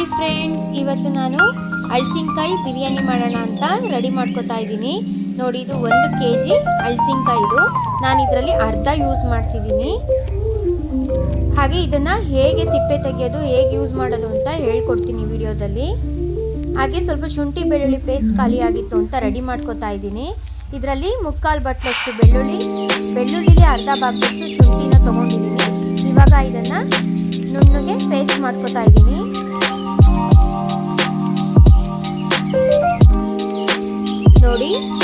Hi friends ಇವತ್ತು ನಾನು ಅಳಸಿನಕಾಯಿ ಬಿರಿಯಾನಿ ಮಾಡೋಣ ಅಂತ ರೆಡಿ ಮಾಡ್ಕೊತಾ ಇದ್ದೀನಿ. ನೋಡಿ, ಇದು ಒಂದು ಕೆ ಜಿ ಅಳಸಿನ್ಕಾಯಿದು ನಾನು ಇದರಲ್ಲಿ ಅರ್ಧ ಯೂಸ್ ಮಾಡ್ತಿದ್ದೀನಿ. ಹಾಗೆ ಇದನ್ನು ಹೇಗೆ ಸಿಪ್ಪೆ ತೆಗೆಯೋದು, ಹೇಗೆ ಯೂಸ್ ಮಾಡೋದು ಅಂತ ಹೇಳ್ಕೊಡ್ತೀನಿ ವಿಡಿಯೋದಲ್ಲಿ. ಹಾಗೆ ಸ್ವಲ್ಪ ಶುಂಠಿ, ಬೆಳ್ಳುಳ್ಳಿ ಪೇಸ್ಟ್ ಖಾಲಿ ಆಗಿತ್ತು ಅಂತ ರೆಡಿ ಮಾಡ್ಕೊತಾ ಇದ್ದೀನಿ. ಇದರಲ್ಲಿ ಮುಕ್ಕಾಲು ಬಟ್ಲಷ್ಟು ಬೆಳ್ಳುಳ್ಳಿ ಬೆಳ್ಳುಳ್ಳಿಗೆ ಅರ್ಧ ಭಾಗದಷ್ಟು ಶುಂಠಿನ ತೊಗೊಂಡಿದ್ದೀನಿ. ಇವಾಗ ಇದನ್ನು ನುಣ್ಣಗೆ ಪೇಸ್ಟ್ ಮಾಡ್ಕೊತಾ ಇದ್ದೀನಿ.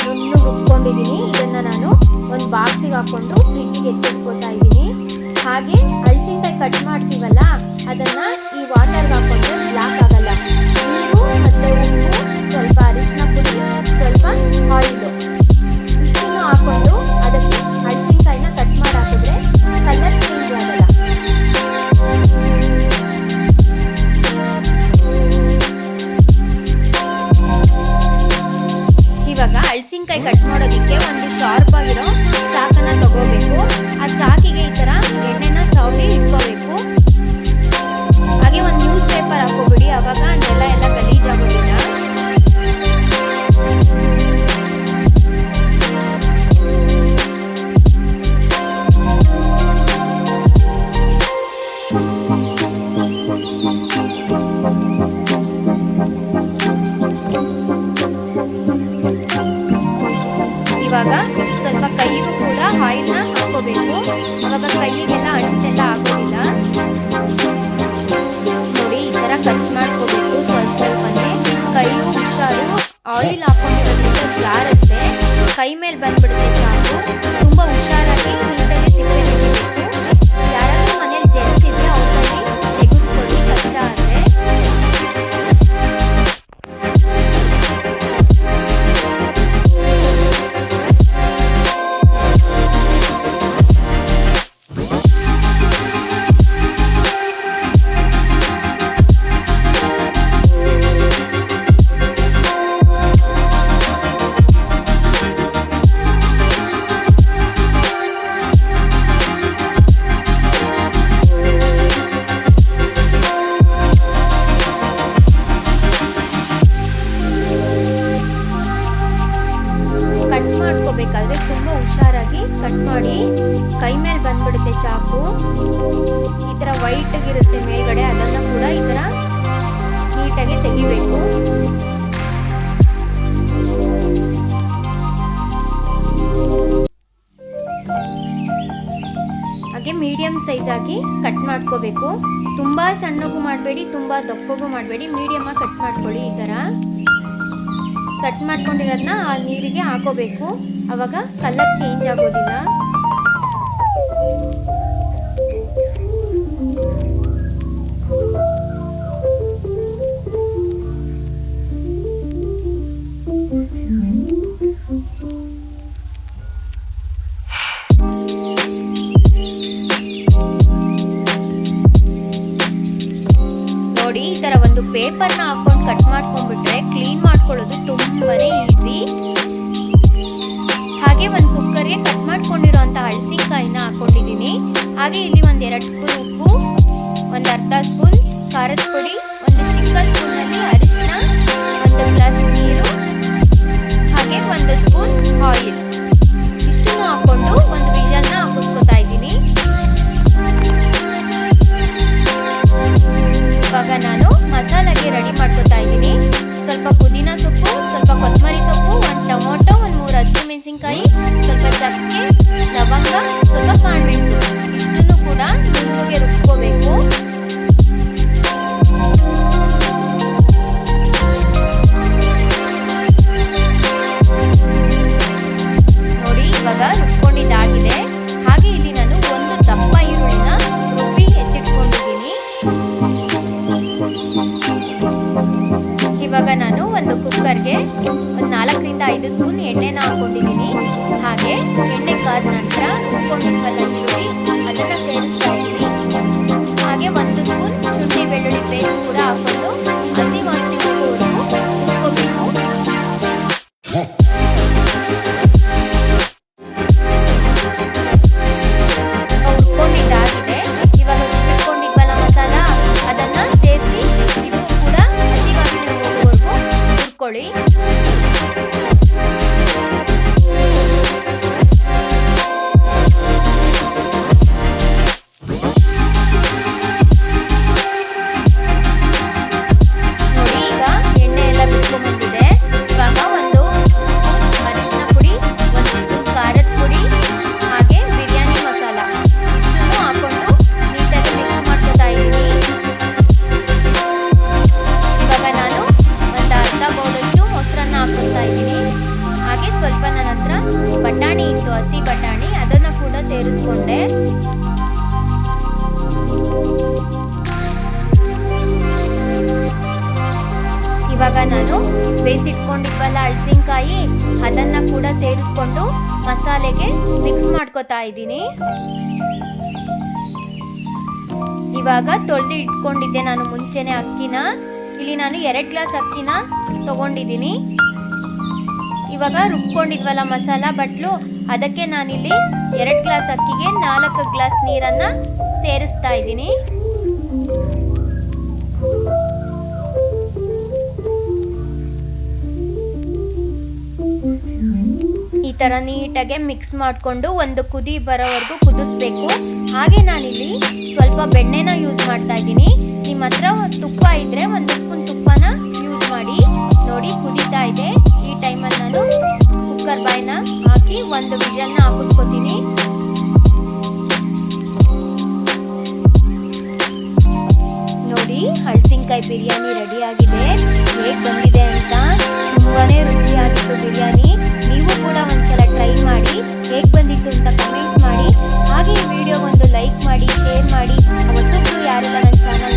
ನೋಡಿ ರುಬ್ಕೊಂಡಿದ್ದೀನಿ ಇದನ್ನು ನಾನು ಒಂದು ಬಾಕ್ಸಿಗೆ ಹಾಕ್ಕೊಂಡು ಫ್ರಿಜ್ಜಿಗೆ ಎತ್ತಿಟ್ಕೊತಾ ಇದ್ದೀನಿ. ಹಾಗೆ ಹಲಸಿನಕಾಯಿ ಕಟ್ ಮಾಡ್ತೀವಲ್ಲ, ಅದನ್ನು ಈ ವಾಟರ್ಗೆ ಹಾಕ್ಕೊಂಡು ಬ್ಲಾಕ್ ಆಗಲ್ಲ. ಹಳಸಿನಕಾಯಿ ಕಟ್ ಮಾಡೋದಕ್ಕೆ ಒಂದು ಶಾರ್ಪ್ ಆಗಿರೋ ಚಾಕನ್ನ ಮಾಡ್ಕೋಬೇಕಾದ್ರೆ ತುಂಬ ಹುಷಾರಾಗಿ ಕಟ್ ಮಾಡಿ, ಕೈ ಮೇಲೆ ಬಂದ್ಬಿಡುತ್ತೆ ಚಾಕು. ಈ ಥರ ವೈಟ್ ಇರುತ್ತೆ ಮೇಲ್ಗಡೆ, ಅದನ್ನು ಕೂಡ ಈ ಥರ ನೀಟಾಗಿ ತೆಗಿಬೇಕು. ಹಾಗೆ ಮೀಡಿಯಮ್ ಸೈಜ್ ಆಗಿ ಕಟ್ ಮಾಡ್ಕೋಬೇಕು. ತುಂಬ ಸಣ್ಣಗೂ ಮಾಡಬೇಡಿ, ತುಂಬ ದಪ್ಪಗೂ ಮಾಡಬೇಡಿ ಮೀಡಿಯಮಾಗಿ ಕಟ್ ಮಾಡ್ಕೊಳ್ಳಿ ಈ ಥರ ಕಟ್ ಮಾಡ್ಕೊಂಡಿರೋದನ್ನ ಆ ನೀರಿಗೆ ಹಾಕೋಬೇಕು. ಅವಾಗ ಕಲರ್ ಚೇಂಜ್ ಆಗೋದಿಲ್ಲ. ಇವಾಗ ಹಸಿ ಬಟಾಣಿ, ಅದನ್ನು ಕೂಡ ಸೇರಿಸ್ಕೊಂಡೆ. ಇವಾಗ ನಾನು ಬೇಯಿಸಿಟ್ಕೊಂಡಿದ್ವಲ್ಲ ಹಳಸಿನಕಾಯಿ ಅದನ್ನು ಕೂಡ ಸೇರಿಸ್ಕೊಂಡು ಮಸಾಲೆಗೆ ಮಿಕ್ಸ್ ಮಾಡ್ಕೋತಾ ಇದ್ದೀನಿ. ಇವಾಗ ತೊಳೆದು ಇಟ್ಕೊಂಡಿದ್ದೆ ನಾನು ಮುಂಚೆನೆ ಅಕ್ಕಿನ. ಇಲ್ಲಿ ನಾನು ಎರಡು ಗ್ಲಾಸ್ ಅಕ್ಕಿನ ತಗೊಂಡಿದ್ದೀನಿ. ಇವಾಗ ರುಬ್ಕೊಂಡಿದ್ವಲ್ಲ ಮಸಾಲ ಬಟ್ಲು, ಅದಕ್ಕೆ ನಾನಿಲ್ಲಿ ಎರಡು ಗ್ಲಾಸ್ ಅಕ್ಕಿಗೆ ನಾಲ್ಕು ಗ್ಲಾಸ್ ನೀರನ್ನು ಸೇರಿಸ್ತಾ ಇದ್ದೀನಿ. ಈ ಥರ ನೀಟಾಗೆ ಮಿಕ್ಸ್ ಮಾಡಿಕೊಂಡು ಒಂದು ಕುದಿ ಬರೋವರೆಗೂ ಕುದಿಸ್ಬೇಕು. ಹಾಗೆ ನಾನಿಲ್ಲಿ ಸ್ವಲ್ಪ ಬೆಣ್ಣೆನ ಯೂಸ್ ಮಾಡ್ತಾ ಇದ್ದೀನಿ. ನಿಮ್ಮ ಹತ್ರ ತುಪ್ಪ ಇದ್ದರೆ ಒಂದು ಕಡಾಯಿನ ಹಾಕಿ ಒಂದು ವಿಷಲ್ನ ಹಾಕಿಸ್ಕೊತೀನಿ. ನೋಡಿ, ಹಳಸಿನಕಾಯಿ ಬಿರಿಯಾನಿ ರೆಡಿ ಆಗಿದೆ. ಹೇಗೆ ಬಂದಿದೆ ಅಂತ ತುಂಬಾ ರುಚಿಯಾಗಿತ್ತು ಬಿರಿಯಾನಿ. ನೀವು ಕೂಡ ಒಂದ್ಸಲ ಟ್ರೈ ಮಾಡಿ, ಹೇಗೆ ಬಂದಿತ್ತು ಅಂತ ಕಮೆಂಟ್ ಮಾಡಿ. ಹಾಗೆ ಈ ವಿಡಿಯೋ ಒಂದು ಲೈಕ್ ಮಾಡಿ ಶೇರ್ ಮಾಡಿ. ಅವತ್ತೊಬ್ಬರು ಯಾರೆಲ್ಲ ನನ್ನ ಚಾನಲ್